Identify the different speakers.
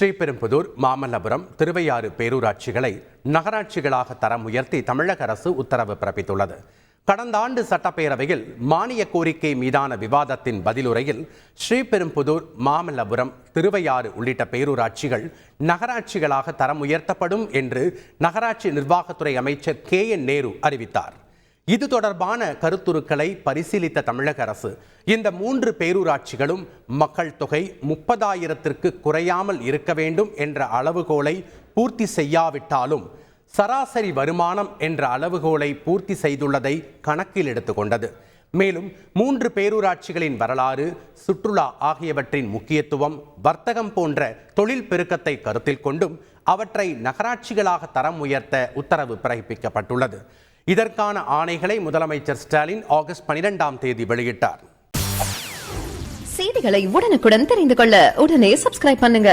Speaker 1: ஸ்ரீபெரும்புதூர் மாமல்லபுரம் திருவையாறு பேரூராட்சிகளை நகராட்சிகளாக தரம் உயர்த்தி தமிழக அரசு உத்தரவு பிறப்பித்துள்ளது. கடந்த ஆண்டு சட்டப்பேரவையில் மானிய கோரிக்கை மீதான விவாதத்தின் பதிலுரையில் ஸ்ரீபெரும்புதூர் மாமல்லபுரம் திருவையாறு உள்ளிட்ட பேரூராட்சிகள் நகராட்சிகளாக தரம் உயர்த்தப்படும் என்று நகராட்சி நிர்வாகத்துறை அமைச்சர் கே என் நேரு அறிவித்தார். இது தொடர்பான கருத்துருக்களை பரிசீலித்த தமிழக அரசு. இந்த மூன்று பேரூராட்சிகளும் மக்கள் தொகை முப்பதாயிரத்திற்கு குறையாமல் இருக்க வேண்டும் என்ற அளவுகோலை பூர்த்தி செய்யாவிட்டாலும் சராசரி வருமானம் என்ற அளவுகோலை பூர்த்தி செய்துள்ளதை கணக்கில் எடுத்துக்கொண்டது. மேலும் மூன்று பேரூராட்சிகளின் வரலாறு சுற்றுலா ஆகியவற்றின் முக்கியத்துவம் வர்த்தகம் போன்ற தொழில் பெருக்கத்தை கருத்தில் கொண்டும் அவற்றை நகராட்சிகளாக தரம் உயர்த்த உத்தரவு பிறப்பிக்கப்பட்டுள்ளது. இதற்கான ஆணைகளை முதலமைச்சர் ஸ்டாலின் ஆகஸ்ட் பனிரெண்டாம் தேதி வெளியிட்டார்.
Speaker 2: செய்திகளை உடனுக்குடன் தெரிந்து கொள்ள உடனே சப்ஸ்கிரைப் பண்ணுங்க.